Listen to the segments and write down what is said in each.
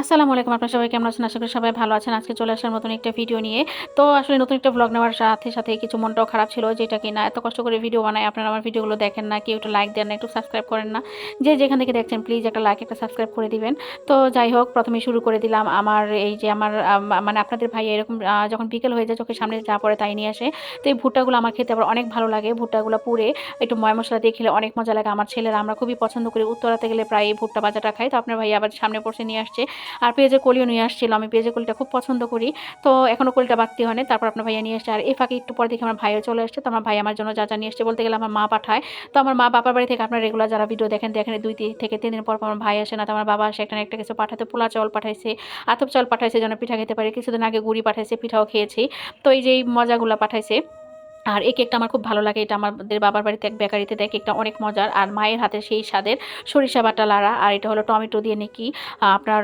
আসসালামু আলাইকুম, আপনার সবাই কেমন আছেন? আশা করি সবাই ভালো আছেন। আজকে চলে আসার মতন একটা ভিডিও নিয়ে। তো আসলে নতুন একটা ব্লগ নেওয়ার সাথে সাথে কিছু মনটাও খারাপ ছিল যেটা কি না এত কষ্ট করে ভিডিও বানায়। আপনারা আমার ভিডিওগুলো দেখেন না, কেউ একটু লাইক দেন না, একটু সাবস্ক্রাইব করেন না। যে যেখান থেকে দেখছেন প্লিজ একটা লাইক একটা সাবস্ক্রাইব করে দিবেন। তো যাই হোক প্রথমে শুরু করে দিলাম আমার এই যে আমার মানে আপনাদের ভাই এরকম যখন বিকেল হয়ে যায়, চোখের সামনে যা পড়ে তাই নিয়ে আসে। তো এই ভুট্টাগুলো আমার খেতে আবার অনেক ভালো লাগে। ভুট্টাগুলো পুড়ে একটু ময় মশলা দিয়ে খেলে অনেক মজা লাগে। আমার ছেলেরা, আমরা খুবই পছন্দ করি। উত্তরাতে গেলে প্রায় ভুট্টা বাজাটা খাই তো আপনার ভাই আবার সামনে পড়ছে, নিয়ে আসছে। আর পেঁয়াজের কলিও নিয়ে আসছিল আমি পেঁয়াজের কলিটা খুব পছন্দ করি। তো এখনও কলিটা বাড়তি হয়নি তারপর আপনার ভাইয়া নিয়ে আসছে আর এই ফাঁকে একটু পরে দেখে আমার ভাইও চলে আসছে। তো আমার ভাই আমার জন্য যা যা নিয়ে আসছে বলতে গেলে আমার মা পাঠায়। তো আমার মা বাবার বাড়ি থেকে আপনার রেগুলার যারা ভিডিও দেখেন দেখেন দুই থেকে তিন দিন পর আমার ভাই আসে না। তো আমার বাবা আসে একটা না একটা কিছু পাঠাতে। পোলা চাউল পাঠাইছে, আতপ চাউল পাঠাইছে, যেন পিঠা খেতে পারি। কিছুদিন আগে গুড়ি পাঠাইছে, পিঠাও খেয়েছি। তো এই যে এই মজাগুলো পাঠাইছে। আর এই কেকটা আমার খুব ভালো লাগে। এটা আমাদের বাবার বাড়িতে এক বেকারিতে দেয়। কেকটা অনেক মজার। আর মায়ের হাতে সেই স্বাদের সরিষা বাটা লাড়া। আর এটা হলো টমেটো দিয়ে নাকি আপনার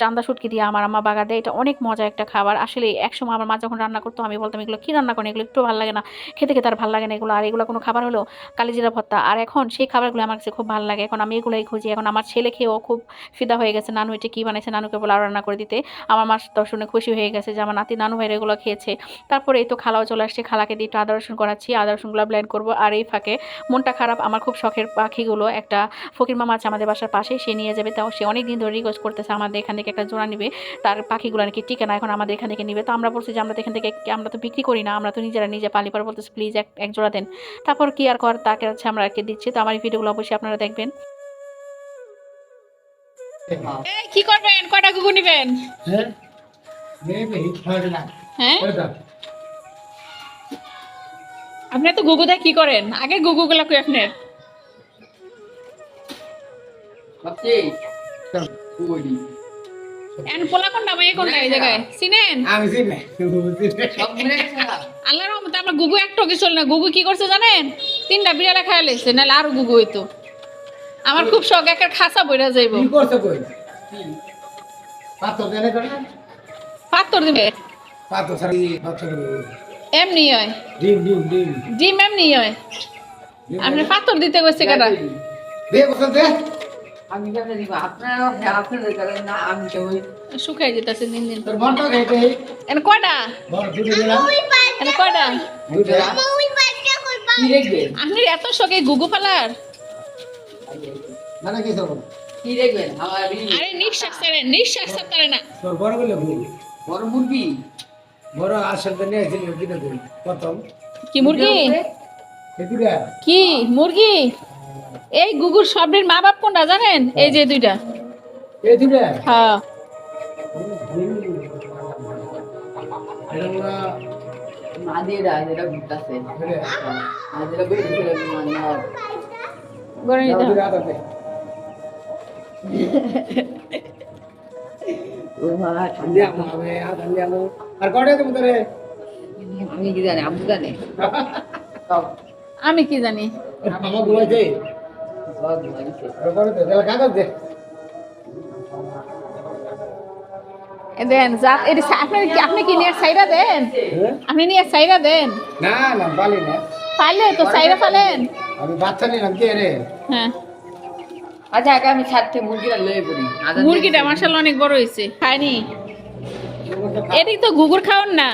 চান্দা শুটকি দিয়ে আমার আম্মা বাগা দেয়। এটা অনেক মজা একটা খাবার। আসলে একসময় আমার মা যখন রান্না করতো, আমি বলতাম, এগুলো কী রান্না করেন? এগুলো একটু ভালো লাগে না। খেতে খেতে আর ভালো লাগে না এগুলো। আর এগুলো কোনো খাবার হলো কালিজিরা ভত্তা আর এখন সেই খাবারগুলো আমার কাছে খুব ভালো লাগে। এখন আমি এগুলোই খুঁজি। এখন আমার ছেলে খেয়েও খুব ফিদা হয়ে গেছে। নানু এটা কী বানাইছে? নানুকে বলে আর রান্না করে দিতে। আমার মা তো শুনে খুশি হয়ে গেছে যে আমার নাতি, নানু ভাইয়ের এগুলো খেয়েছে। তারপরে এই তো খালাও চলে আসছে। খালাকে দিয়ে আদা রসুন করাচ্ছি আদা রসুনগুলো ব্লেন্ড করব। আর এই ফাঁকে মনটা খারাপ আমার খুব শখের পাখিগুলো একটা ফকির মামা আছে আমাদের বাসার পাশে সে নিয়ে যাবে। তাও সে অনেক দিন ধরে রিকোয়েস্ট করতেছে আমাদের এখান থেকে একটা জোড়া নিবে। তার পাখিগুলো নাকি টিকে না এখন আমাদের এখান থেকে নিবে। তো আমরা বলছি যে আমরা এখান থেকে আমরা তো বিক্রি করি না আমরা তো নিজেরা নিজে পালি পরে বলতেছি প্লিজ এক এক জোড়া দেন। তারপর কি আর কর তাকে হচ্ছে আমরা আর কি দিচ্ছি। তো আমার এই ভিডিওগুলো অবশ্যই আপনারা দেখবেন। এই কি করবেন? কয়টা গুগু নিবেন? হ্যাঁ আপনি তো গুগুদা কি করেন? আগে গুগুগুলা কই আপনার? এন পোলা কোনটা মাইয়ে কোনটা এই জায়গায়? চিনেন? আমি চিনি। আল্লাহর রহমতে আমার গুগু একটু কি চল না। গুগু কি করছে জানেন? তিনটা বিড়ালে লেছে নাহলে আরও গুগু হইতো। আমার খুব শখ একের খাসা বইরা যাইব। কি করছে কই? পাথর দেনে করে? পাত্তর দিবে। পাথর সারি পাথর এমনি হয় ডিম ডিম ডিম। ডিম এমনি হয় আপনি পাত্তর দিতে গেছে কেনা দে বসন্ত আমি কেন দিব? আপনারা আপনাদের কারণ না আমি তো শুকাই যেতেছে দিন দিন। তোর মনটা খেতে এন কয়টা বড় দুটো দিলাম এন কয়টা দুটো কি দেখবেন আপনি এত শখে গুগু ফালার। মানে কি সব কি দেখবেন? আমার এই আরে নিঃশ্বাস ছাড়েন নিঃশ্বাস না। তোর বড়গুলো বড় মুরগি? বড় আসল নিয়ে আসছিল কিনে ভুল প্রথম। কি মুরগি? কি মুরগি? এই গুগুর সবের মা বাপ কোনটা জানেন? এই যে দুইটা। এদিকে হ্যাঁ। মাদিরা যেটা ঘুরতেছে। মাদিরা বের করে মানে গড়ে নিতে হবে। ও মা সন্ধ্যা হবে সন্ধ্যা হবে আর কটা তুমি তোরে আমি কি জানি আমি জানি। আমি কি জানি? দেন যা এটা আপনি কি আপনি কি নিয়ে সাইরা দেন? হ্যাঁ? আপনি নিয়ে সাইরা দেন? না না পালি না। তো সাইরা ফালেন। আমি বাচ্চা নিলাম কে রে? হ্যাঁ। আচ্ছা আগে আমি ছাড়তে মুরগিটা লয়ে পড়ি। মুরগিটা মার্শাল অনেক বড় হয়েছে। খায়নি? এটি তো গুগুর খাওন না,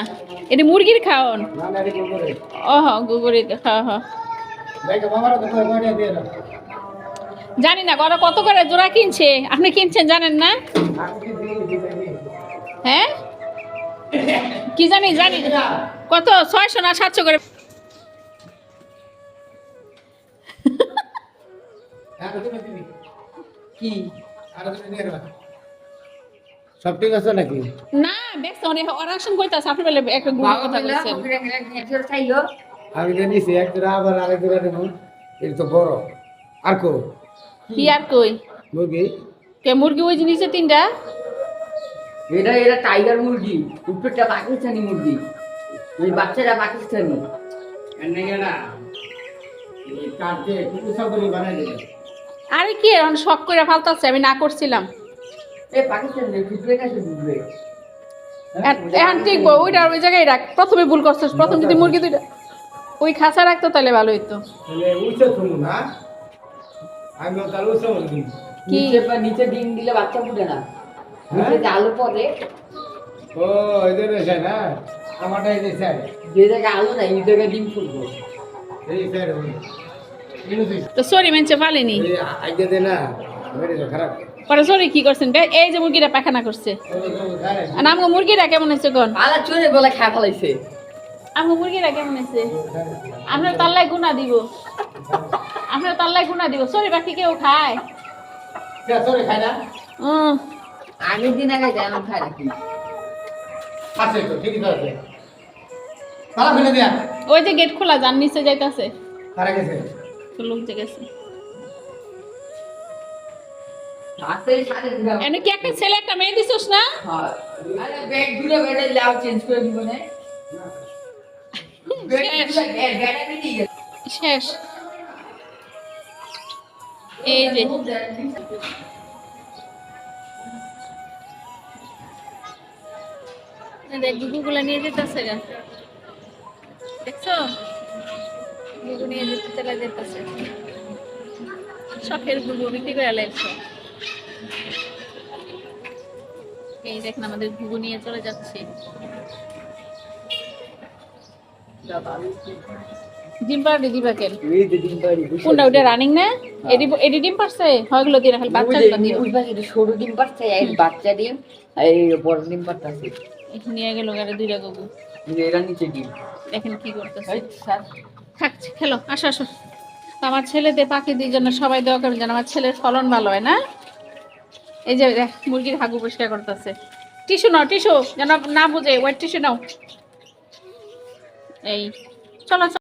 এটি মুরগির খাওন ওহ হ্যাঁ হ্যাঁ তো কয়টা দিয়ে জানি না, ওরা কত করে জোড়া কিনছে? আপনি কিনছেন জানেন না? হ্যাঁ? কি জানি জানি। কত? ছয়শো না সাতশো করে? দিবি। কি? আর সব ঠিক আছে নাকি? না দেখছে আপনি বলে একটা কথা বলছেন। আমি এক জোড়া আবার আরেক জোড়া দেবো এটা তো বড়। আর কো কি আর কই? মুরগি? কে মুরগি ওই জিনিসে তিনটা? এটা এটা টাইগার মুরগি উপরটা পাকিস্তানি মুরগি। ওই বাচ্চাটা পাকিস্তানি। আরে কি এখন শখ করে ফালতাছে আমি না করছিলাম। এখন ঠিক ওইটা ওই জায়গায় রাখ। প্রথমে ভুল করছিস প্রথম যদি মুরগি দুইটা ওই খাঁচা রাখতো তাহলে ভালো হইতো। কি? নিচে ডিম দিলে বাচ্চা ফুটে না। নিচে যে আলু পড়ে। ও এদের এসে না আমারটা এই যে যে জায়গায় আলু নাই এই জায়গায় ডিম এই স্যার তো সরি মেনছে পালেনি এই আইডিয়া দে না। মেরে খারাপ। পরে সরি কি করছেন? বে? এই যে মুরগিটা পায়খানা করছে। আর আমগো মুরগিটা কেমন হয়েছে কোন? আলা চোরে গলা খায় ফেলাইছে। আমগো মুরগিটা কেমন হয়েছে? আমরা তাল্লায় গুনা দিব। আমরা তাল্লায় গুনা দিব। সরি বাকি কেউ খায়? সরে খাই না? উম, আগের দিন আগে যায় আমার খায় নাকি আছে তো ঠিকই তো আছে তালা ফেলে দিয়া। ওই যে গেট খোলা যান নিচে যাইতাছে। কারা গেছে। তো লোক যে গেছে। এনে কি একটা ছেলে, একটা মেয়ে দিছিস না? শেষ। নিয়ে যেতেছে গুগু শখের গুগু বিক্রি করে লাগছে এই দেখ না আমাদের ঘুঘু নিয়ে চলে যাচ্ছে। ডিম পাড়ি দিবা কেন? এই যে ডিম পাড়ি কোনটা ওটা রানিং না? এডি এডি ডিম পারছে হয়গুলো দিয়ে রাখল বাচ্চা দিও ওই পাশে সরু ডিম পাচ্ছে এই বাচ্চা ডিম এই বড় ডিম পাচ্ছে নিয়ে গেল গাড়ি দুইটা গগু এরা নিচে ডিম। দেখেন কি করতেছে। থাকছে খেলো আসো আসো। আমার জন্য সবাই দোয়া করবেন যেন আমার ছেলের ফলন ভালো হয় না? এই যে দেখ, মুরগির হাগু পরিষ্কার করতেছে। টিস্যু নাও, টিস্যু। যেন না বুঝে ওয়েট টিস্যু নাও। এই, চলো চলো।